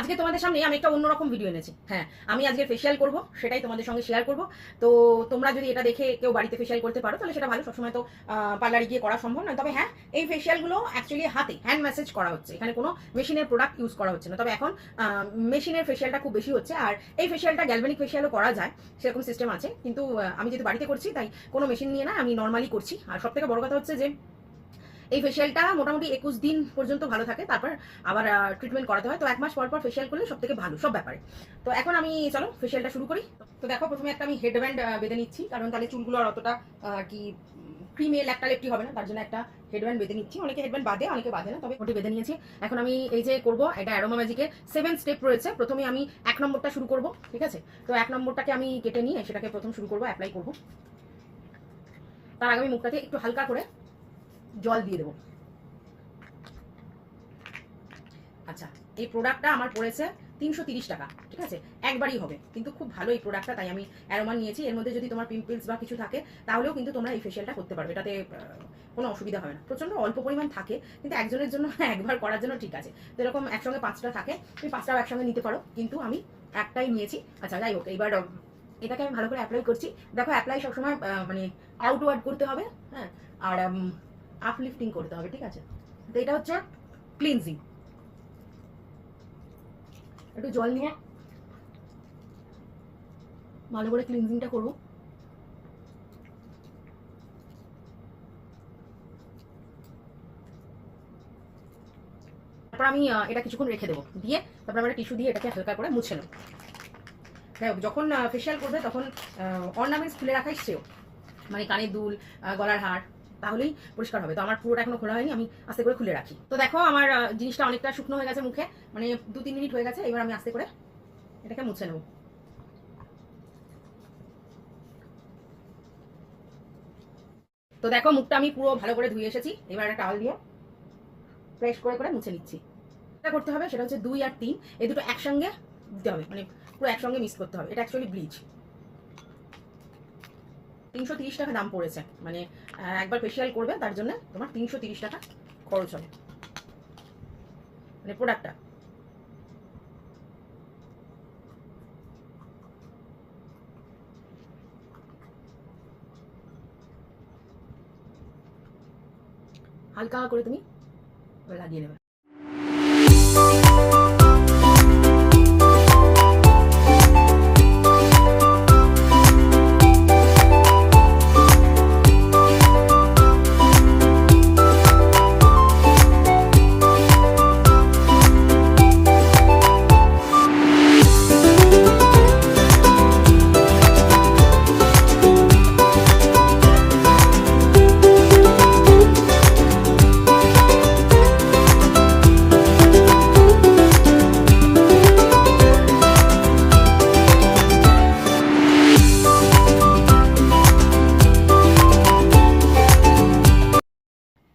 আজকে তোমাদের সামনে আমি একটা অন্যরকম ভিডিও এনেছি। হ্যাঁ আমি আজকে ফেসিয়াল করব, সেটাই তোমাদের সঙ্গে শেয়ার করব। তো তোমরা যদি এটা দেখে কেউ বাড়িতে ফেসিয়াল করতে পারো, তাহলে সেটা ভালো। সবসময় তো পার্লারে গিয়ে করা সম্ভব নয়। তবে হ্যাঁ এই ফেসিয়ালগুলো অ্যাকচুয়ালি হাতে হ্যান্ড ম্যাসেজ করা হচ্ছে। এখানে কোনো মেশিনের প্রোডাক্ট ইউজ করা হচ্ছে না। তবে এখন মেশিনের ফেসিয়ালটা খুব বেশি হচ্ছে। আর এই ফেসিয়ালটা গ্যালভেনিক ফেসিয়ালও করা যায়, সেরকম সিস্টেম আছে। কিন্তু আমি যেহেতু বাড়িতে করছি, তাই কোনো মেশিন নিয়ে না আমি নর্মালি করছি। আর সব থেকে বড় কথা হচ্ছে যে এই ফেসিয়ালটা মোটামুটি একুশ দিন পর্যন্ত ভালো থাকে, তারপর আবার ট্রিটমেন্ট করাতে হয়। তো এক মাস পর পর ফেসিয়াল করলে সব থেকে ভালো, সব ব্যাপারে। তো এখন আমি, চলো ফেসিয়ালটা শুরু করি। তো দেখো, প্রথমে একটা আমি হেডব্যান্ড বেঁধে নিচ্ছি, কারণ তাহলে চুলগুলো আর অতটা কি ক্রিমে ল্যাপটা লেপটি হবে না, তার জন্য একটা হেডব্যান্ড বেঁধে নিচ্ছি। অনেকে হেডব্যান্ড বাদে, অনেকে বাদে না, তবে ওটি বেঁধে নিয়েছি। এখন আমি এই যে করব, এটা অ্যারোমা ম্যাজিকের সেভেন স্টেপ রয়েছে। প্রথমে আমি এক নম্বরটা শুরু করব, ঠিক আছে? তো এক নম্বরটাকে আমি কেটে নিয়ে, সেটাকে প্রথম শুরু করব অ্যাপ্লাই করব। তার আগে আমি মুখটাকে একটু হালকা করে জল দিয়ে দেবো। আচ্ছা এই প্রোডাক্টটা আমার পড়েছে তিনশো টাকা, ঠিক আছে? একবারই হবে, কিন্তু খুব ভালো এই প্রোডাক্টটা তাই আমি অ্যারোমান নিয়েছি। এর মধ্যে যদি তোমার পিম্পলস বা কিছু থাকে, তাহলেও কিন্তু তোমরা এই ফেশিয়ালটা করতে পারবে, এটাতে কোনো অসুবিধা হবে না। প্রচণ্ড অল্প পরিমাণ থাকে, কিন্তু একজনের জন্য একবার করার জন্য ঠিক আছে। তো এরকম একসঙ্গে পাঁচটা থাকে, তুমি পাঁচটাও একসঙ্গে নিতে পারো, কিন্তু আমি একটাই নিয়েছি। আচ্ছা যাই হোক, এইবার এটাকে আমি ভালো করে অ্যাপ্লাই করছি। দেখো অ্যাপ্লাই সবসময় মানে আউটওয়ার্ড করতে হবে হ্যাঁ? আর আপলিফটিং করতে হবে, ঠিক আছে? তো এটা হচ্ছে ক্লিনজিং একটু জল নিয়ে ভালো করে ক্লিনজিংটা করব। তারপর আমি এটা কিছুক্ষণ রেখে দেবো। দিয়ে তারপর আমরা টিস্যু দিয়ে এটাকে হালকা করে মুছে নেব। যাই যখন ফেশিয়াল করবে তখন অর্নামেন্টস খুলে রাখাই শ্রেয় মানে কানের দুল গলার হার। তাহলেই পরিষ্কার হবে। তো আমার পুরোটা এখনও খোলা হয়নি, আমি আস্তে করে খুলে রাখি। তো দেখো, আমার জিনিসটা অনেকটা শুকনো হয়ে গেছে মুখে মানে দু তিন মিনিট হয়ে গেছে, এবার আমি আস্তে করে এটাকে মুছে নেব। তো দেখো, মুখটা আমি পুরো ভালো করে ধুয়ে এসেছি, এবার একটা টাওয়াল দিয়ে ফ্রেশ করে করে মুছে নিচ্ছি। এটা করতে হবে সেটা হচ্ছে দুই আর তিন, এই দুটো একসঙ্গে দিতে হবে মানে পুরো একসঙ্গে মিক্স করতে হবে, এটা অ্যাকচুয়ালি ব্লিচ তিনশো তিরিশ টাকা দাম পড়েছে। মানে একবার ফেসিয়াল করবে, তার জন্য তোমার তিনশো তিরিশ টাকা খরচ হবে। মানে প্রোডাক্টটা হালকা করে তুমি লাগিয়ে নেবে।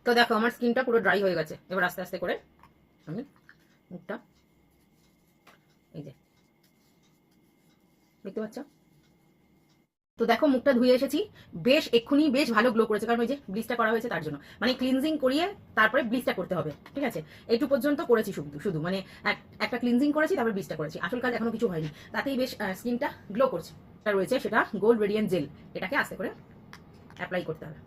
তো দেখো, আমার স্কিনটা পুরো ড্রাই হয়ে গেছে। এবার আস্তে আস্তে করে আমি মুখটা এই যে, দেখতে পাচ্ছ? তো দেখো, মুখটা ধুয়ে এসেছি। বেশ, এক্ষুনি বেশ ভালো গ্লো করেছে, কারণ ওই যে ব্লিচটা করা হয়েছে তার জন্য। মানে ক্লিনজিং করিয়ে তারপরে ব্লিচটা করতে হবে, ঠিক আছে? এইটু পর্যন্ত করেছি শুধু শুধু। মানে একটা ক্লিনজিং করেছি, তারপর ব্লিচটা করেছি। আসল কাজ এখনও কিছু হয়নি। তাতেই বেশ স্কিনটা গ্লো করছে। রয়েছে সেটা গোল্ড রেডিয়েন্ট জেল এটাকে আস্তে করে অ্যাপ্লাই করতে হবে।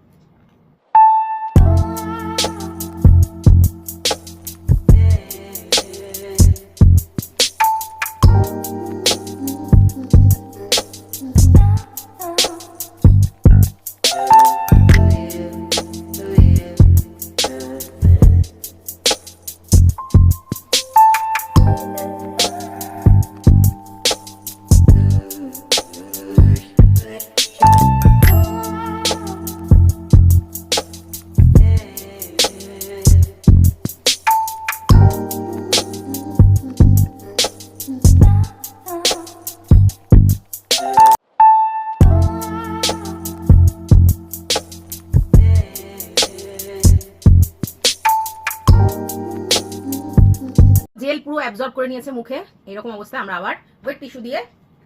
তেল পুরো অ্যাবজর্ব করে নিয়েছে মুখে। এরকম অবস্থায় আমরা আবার ওয়েট টিস্যু দিয়ে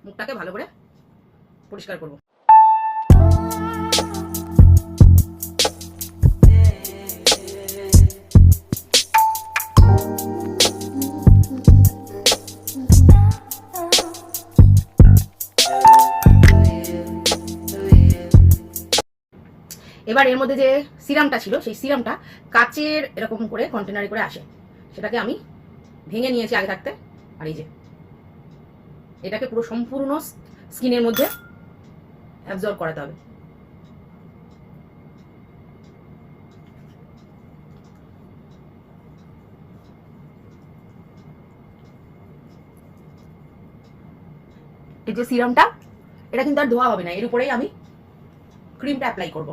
মুখটাকে ভালো করে পরিষ্কার করব। এবার এর মধ্যে যে সিরামটা ছিল, সেই সিরামটা কাচের এরকম করে কন্টেনারে করে আসে। সেটাকে আমি ভেঙে নিয়েছি আগে থাকতে। আর এই যে, এটাকে পুরো সম্পূর্ণ স্কিনের মধ্যে অ্যাবজর্ব করাতে হবে। এই যে সিরামটা এটা কিন্তু আর ধোয়া হবে না। এর উপরেই আমি ক্রিমটা অ্যাপ্লাই করব।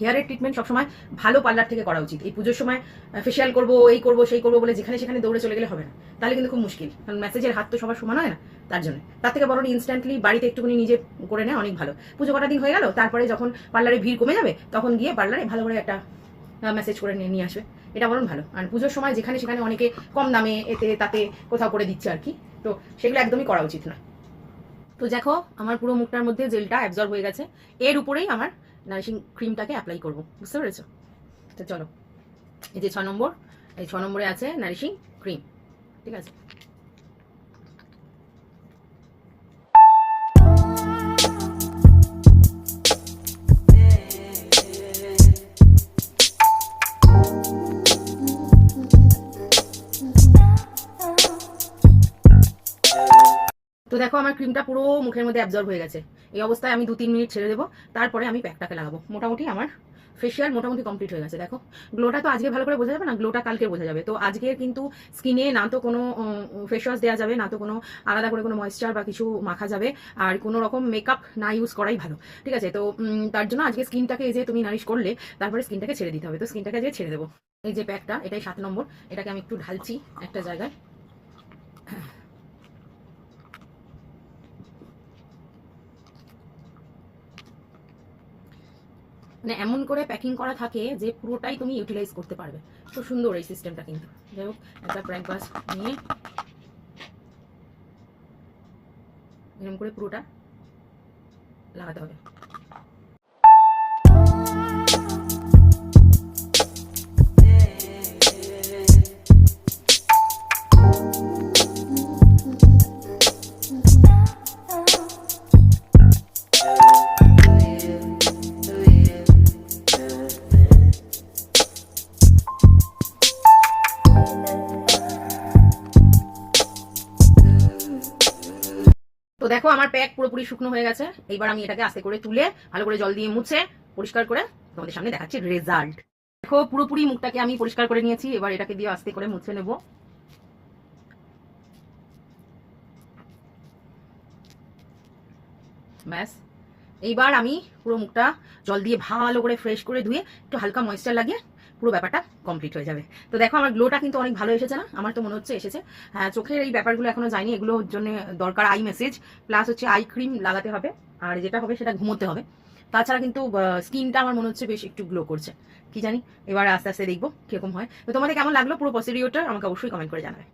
হেয়ারের ট্রিটমেন্ট সবসময় ভালো পার্লার থেকে করা উচিত। এই পুজোর সময় ফেশিয়াল করব, এই করব, সেই করব বলে যেখানে সেখানে দৌড়ে চলে গেলে হবে না। তাহলে কিন্তু খুব মুশকিল। কারণ মেসেজের হাত তো সবার সমান হয় না তার জন্য। তার থেকে বরং ইনস্ট্যান্টলি বাড়িতে একটুখানি নিজে করে নেয় অনেক ভালো। পুজো কটা দিন হয়ে গেল, তারপরে যখন পার্লারে ভিড় কমে যাবে, তখন গিয়ে পার্লারে ভালো করে একটা মেসেজ করে নিয়ে নিয়ে আসবে। এটা বরং ভালো। আর পুজোর সময় যেখানে সেখানে অনেকে কম দামে এতে, তাতে কোথাও করে দিচ্ছে আর কি। তো সেগুলো একদমই করা উচিত না তো দেখো, আমার পুরো মুখটার মধ্যে জেলটা অ্যাবজর্ব হয়ে গেছে। এর উপরেই আমার নারিশিং ক্রিমটাকে অ্যাপ্লাই করব, বুঝতে পেরেছ? তো চলো, এই যে ছ নম্বর, এই ছ নম্বরে আছে নারিশিং ক্রিম, ঠিক আছে? তো দেখো আমার ক্রিমটা পুরো মুখের মধ্যে অ্যাবজর্ব হয়ে গেছে। এই অবস্থায় আমি দু তিন মিনিট ছেড়ে দেবো, তারপরে আমি প্যাকটাকে লাগাবো। মোটামুটি আমার ফেশিয়াল মোটামুটি কমপ্লিট হয়ে গেছে। দেখো গ্লোটা তো আজকে ভালো করে বোঝা যাবে না গ্লোটা কালকে বোঝা যাবে। তো আজকে কিন্তু স্কিনে না তো কোনো ফেস ওয়াশ দেওয়া যাবে, না তো কোনো আলাদা করে কোনো ময়েশ্চার বা কিছু মাখা যাবে, আর কোনো রকম মেকআপ না ইউজ করাই ভালো। ঠিক আছে? তো তার জন্য আজকে স্কিনটাকে এই যে তুমি নারিশ করলে, তারপরে স্কিনটাকে ছেড়ে দিতে হবে। তো স্কিনটাকে আজকে ছেড়ে দেবো। এই যে প্যাকটা, এটাই সাত নম্বর। এটাকে আমি একটু ঢালছি একটা জায়গায়। মানে এমন করে প্যাকিং করা থাকে যে পুরোটাই তুমি ইউটিলাইজ করতে পারবে। খুব সুন্দর এই সিস্টেমটা কিন্তু। যাই হোক, একটা ব্রেকফাস্ট নিয়ে এরকম করে পুরোটা লাগাতে হবে। দেখো, আমার প্যাক পুরোপুরি শুকনো হয়ে গেছে। এইবার আমি এটাকে আস্তে করে তুলে ভালো করে জল দিয়ে মুছে, পরিষ্কার করে তোমাদের সামনে দেখাচ্ছি রেজাল্ট দেখো, পুরোপুরি মুখটাকে আমি পরিষ্কার করে নিয়েছি। এবার এটাকে দিয়ে আস্তে করে মুছে নেব। ব্যাস। এইবার আমি পুরো মুখটা জল দিয়ে ভালো করে ফ্রেশ করে ধুয়ে একটু হালকা ময়েশ্চার লাগিয়ে পুরো ব্যাপারটা কমপ্লিট হয়ে যাবে। তো দেখো, আমার গ্লোটা কিন্তু অনেক ভালো এসেছে না? আমার তো মনে হচ্ছে এসেছে। হ্যাঁ চোখের এই ব্যাপারগুলো এখনও যায়নি এগুলোর জন্য দরকার আই মেসেজ প্লাস হচ্ছে আই ক্রিম লাগাতে হবে। আর যেটা হবে সেটা ঘুমোতে হবে। তাছাড়া কিন্তু স্কিনটা আমার মনে হচ্ছে বেশ একটু গ্লো করছে। কি জানি? এবার আস্তে আস্তে দেখব কীরকম হয়। তো তোমাদের কেমন লাগল পুরো প্রসিডিওটা আমাকে অবশ্যই কমেন্ট করে জানাবে।